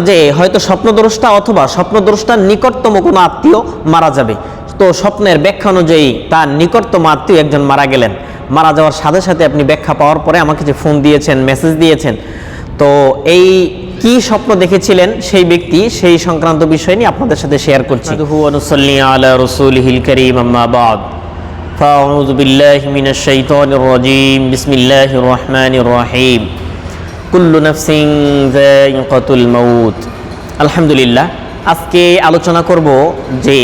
যে হয়তো স্বপ্নদ্রষ্টা অথবা স্বপ্নদ্রষ্টার নিকটতম কোনো আত্মীয় মারা যাবে তো স্বপ্নের ব্যাখ্যা অনুযায়ী তার নিকটতম আত্মীয় একজন মারা গেলেন মারা যাওয়ার সাথে সাথে আপনি ব্যাখ্যা পাওয়ার পরে আমাকে যে ফোন দিয়েছেন মেসেজ দিয়েছেন তো এই কি স্বপ্ন দেখেছিলেন সেই ব্যক্তি সেই সংক্রান্ত বিষয় নিয়ে আপনাদের সাথে শেয়ার করছি আলা রসুলহিল করিম আম্মা বাদ فأعوذ بالله من الشيطان الرجيم بسم الله الرحمن الرحيم কুল্লু নাফসিং যায়িকাতুল মাউত। আলহামদুলিল্লাহ আজকে আলোচনা করব যে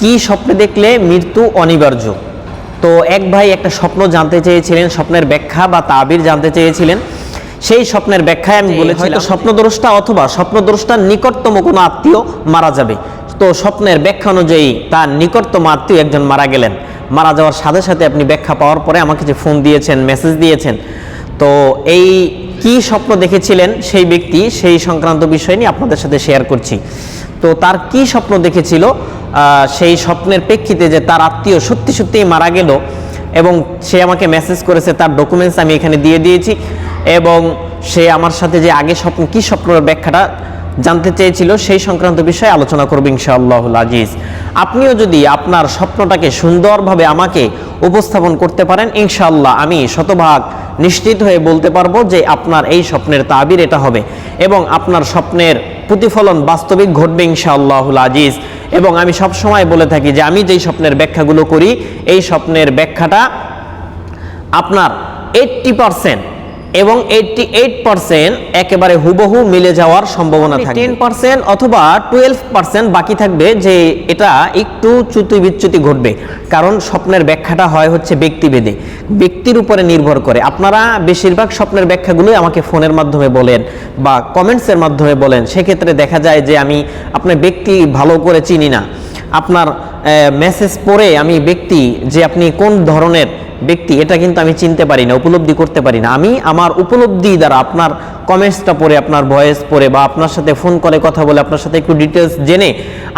কি স্বপ্নে দেখলে মৃত্যু অনিবার্য। তো এক ভাই একটা স্বপ্ন জানতে চেয়েছিলেন স্বপ্নের ব্যাখ্যা বা তাবির জানতে চেয়েছিলেন। সেই স্বপ্নের ব্যাখ্যায় আমি বলেছি হয়তো স্বপ্নদ্রষ্টা অথবা স্বপ্নদ্রষ্টার নিকটতম কোনো আত্মীয় মারা যাবে। তো স্বপ্নের ব্যাখ্যা অনুযায়ী তার নিকটতম আত্মীয় একজন মারা গেলেন। মারা যাওয়ার সাথে সাথে আপনি ব্যাখ্যা পাওয়ার পরে আমাকে যে ফোন দিয়েছেন মেসেজ দিয়েছেন। তো এই কি স্বপ্ন দেখেছিলেন সেই ব্যক্তি, সেই সংক্রান্ত বিষয় নিয়ে আপনাদের সাথে শেয়ার করছি। তো তার কি স্বপ্ন দেখেছিল? সেই স্বপ্নের প্রেক্ষিতে যে তার আত্মীয় সত্যি সত্যিই মারা গেল এবং সে আমাকে মেসেজ করেছে, তার ডকুমেন্টস আমি এখানে দিয়ে দিয়েছি এবং সে আমার সাথে যে আগে স্বপ্ন, কি স্বপ্নের ব্যাখ্যাটা জানতে চেয়েছিল সেই সংক্রান্ত বিষয়ে আলোচনা করব ইনশাআল্লাহুল আজিজ। আপনিও যদি আপনার স্বপ্নটাকে সুন্দরভাবে আমাকে উপস্থাপন করতে পারেন, ইনশাআল্লাহ আমি শতভাগ নিশ্চিত হয়ে বলতে পারব যে আপনার এই স্বপ্নের তাবির এটা হবে এবং আপনার স্বপ্নের প্রতিফলন বাস্তবিক ঘটবে ইনশাআল্লাহুল আজিজ। এবং আমি সব সময় বলে থাকি যে আমি যেই স্বপ্নের ব্যাখ্যাগুলো করি, এই স্বপ্নের ব্যাখ্যাটা আপনার এইটটি পারসেন্ট এবং এইটটি এইট পার্সেন্ট একেবারে হুবহু মিলে যাওয়ার সম্ভাবনা থাকে টেন পার্সেন্ট অথবা টুয়েলভ পার্সেন্ট বাকি থাকবে যে এটা একটু চ্যুতি বিচ্যুতি ঘটবে। কারণ স্বপ্নের ব্যাখ্যাটা হয় হচ্ছে ব্যক্তিভেদে। ব্যক্তির উপরে নির্ভর করে। আপনারা বেশিরভাগ স্বপ্নের ব্যাখ্যাগুলোই আমাকে ফোনের মাধ্যমে বলেন বা কমেন্টসের মাধ্যমে বলেন। সেক্ষেত্রে দেখা যায় যে আমি আপনার ব্যক্তি ভালো করে চিনি না। আপনার মেসেজ পড়ে আমি ব্যক্তি যে আপনি কোন ধরনের ব্যক্তি, এটা কিন্তু আমি চিনতে পারি না, উপলব্ধি করতে পারি না। আমি আমার উপলব্ধি দ্বারা আপনার কমেন্টসটা পড়ে, আপনার ভয়েস পড়ে বা আপনার সাথে ফোন করে কথা বলে, আপনার সাথে একটু ডিটেলস জেনে,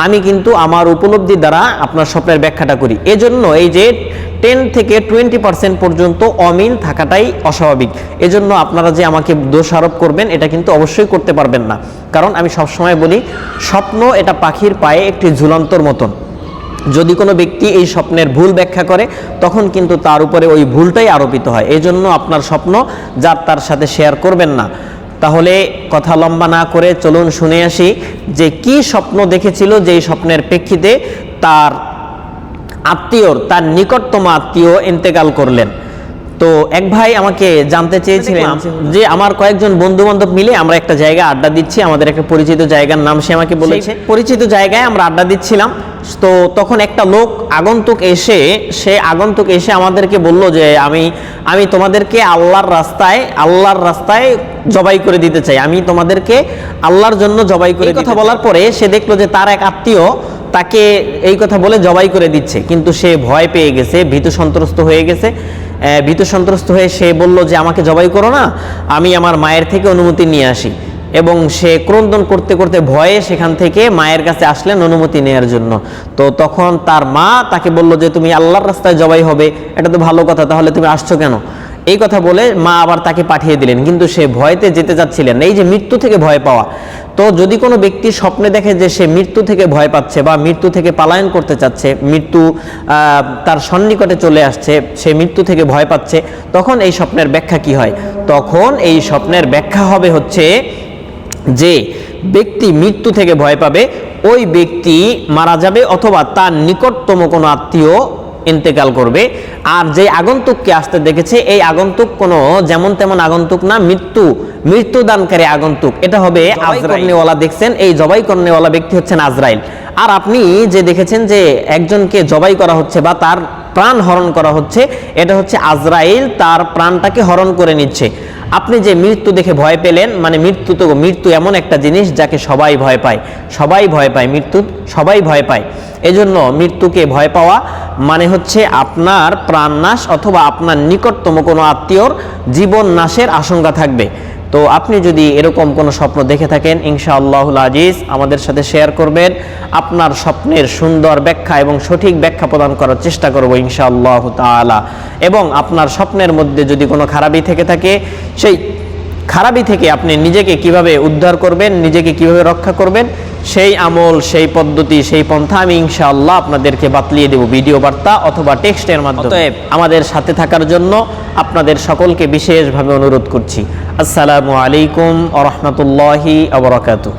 আমি কিন্তু আমার উপলব্ধি দ্বারা আপনার স্বপ্নের ব্যাখ্যাটা করি। এজন্য এই যে টেন থেকে টোয়েন্টি পার্সেন্ট পর্যন্ত অমিল থাকাটাই অস্বাভাবিক। এজন্য আপনারা যে আমাকে দোষারোপ করবেন, এটা কিন্তু অবশ্যই করতে পারবেন না। কারণ আমি সবসময় বলি, স্বপ্ন এটা পাখির পায়ে একটি ঝুলন্তর মতন। যদি কোনো ব্যক্তি এই স্বপ্নের ভুল ব্যাখ্যা করে, তখন কিন্তু তার উপরে ওই ভুলটাই আরোপিত হয়। এই জন্য আপনার স্বপ্ন যার তার সাথে শেয়ার করবেন না। তাহলে কথা লম্বা না করে চলুন শুনে আসি যে কি স্বপ্ন দেখেছিল যেই স্বপ্নের প্রেক্ষিতে তার আত্মীয়র তার নিকটতম আত্মীয় ইন্তেকাল করলেন। তো এক ভাই আমাকে জানতে চেয়েছিলেন যে আমার কয়েকজন বন্ধু বান্ধব মিলে আমরা একটা জায়গায় আড্ডা দিচ্ছি আমাদের একটা পরিচিত জায়গার নাম সে আমাকে বলেছে। পরিচিত জায়গায় আমরা আড্ডা দিচ্ছিলাম। তো তখন একটা লোক আগন্তুক এসে সে আগন্তুক এসে আমাদেরকে বলল যে আমি আমি তোমাদেরকে আল্লাহর রাস্তায় আল্লাহর রাস্তায় জবাই করে দিতে চাই। আমি তোমাদেরকে আল্লাহর জন্য জবাই করে কথা বলার পরে সে দেখল যে তার এক আত্মীয় তাকে এই কথা বলে জবাই করে দিচ্ছে। কিন্তু সে ভয় পেয়ে গেছে, ভীতু সন্ত্রস্ত হয়ে গেছে। ভীতু সন্ত্রস্ত হয়ে সে বলল যে, আমাকে জবাই করো না, আমি আমার মায়ের থেকে অনুমতি নিয়ে আসি। এবং সে ক্রন্দন করতে করতে ভয়ে সেখান থেকে মায়ের কাছে আসলেন অনুমতি নেওয়ার জন্য। তো তখন তার মা তাকে বলল যে, তুমি আল্লাহর রাস্তায় জবাই হবে, এটা তো ভালো কথা, তাহলে তুমি আসছো কেন? এই কথা বলে মা আবার তাকে পাঠিয়ে দিলেন, কিন্তু সে ভয়তে যেতে চাচ্ছিলেন এই যে মৃত্যু থেকে ভয় পাওয়া, তো যদি কোনো ব্যক্তি স্বপ্নে দেখে যে সে মৃত্যু থেকে ভয় পাচ্ছে বা মৃত্যু থেকে পালায়ন করতে চাচ্ছে, মৃত্যু তার সন্নিকটে চলে আসছে, সে মৃত্যু থেকে ভয় পাচ্ছে, তখন এই স্বপ্নের ব্যাখ্যা কি হয়? তখন এই স্বপ্নের ব্যাখ্যা হবে হচ্ছে যে, ব্যক্তি মৃত্যু থেকে ভয় পাবে, ওই ব্যক্তি মারা যাবে অথবা তার নিকটতম কোনো আত্মীয় ইন্তেকাল করবে। আর যে আগন্তুককে আসতে দেখেছে এই আগন্তুক কোনো যেমন তেমন আগন্তুক না মৃত্যু মৃত্যুদানকারী আগন্তুক। এটা হবে আজরাইলওয়ালা দেখছেন এই জবাই কর্ণেওয়ালা ব্যক্তি হচ্ছেন আজরাইল। আর আপনি যে দেখেছেন যে একজনকে জবাই করা হচ্ছে বা তার প্রাণ হরণ করা হচ্ছে এটা হচ্ছে আজরাইল তার প্রাণটাকে হরণ করে নিচ্ছে। আপনি যে মৃত্যু দেখে ভয় পেলেন মানে মৃত্যু তো মৃত্যু এমন একটা জিনিস যাকে সবাই ভয় পায়। সবাই ভয় পায় মৃত্যু, সবাই ভয় পায়। এজন্য মৃত্যুকে ভয় পাওয়া মানে হচ্ছে আপনার প্রাণ নাশ অথবা আপনার নিকটতম কোনো আত্মীয়র জীবন নাশের আশঙ্কা থাকবে। তো আপনি যদি এরকম কোনো স্বপ্ন দেখে থাকেন, ইনশাআল্লাহুল আজিজ, আমাদের সাথে শেয়ার করবেন। আপনার স্বপ্নের সুন্দর ব্যাখ্যা এবং সঠিক ব্যাখ্যা প্রদান করার চেষ্টা করব ইনশাআল্লাহ তালা এবং আপনার স্বপ্নের মধ্যে যদি কোনো খারাপই থেকে থাকে, সেই খারাপি থেকে আপনি নিজেকে কীভাবে উদ্ধার করবেন, নিজেকে কীভাবে রক্ষা করবেন সেই আমল সেই পদ্ধতি সেই পন্থা আমি ইনশাআল্লাহ আপনাদেরকে বাতলিয়ে দেব ভিডিও বার্তা অথবা টেক্সটের মাধ্যমে। আমাদের সাথে থাকার জন্য আপনাদের সকলকে বিশেষভাবে অনুরোধ করছি। আসসালামু আলাইকুম আ রহমতুল্লাহি আবরাকাতু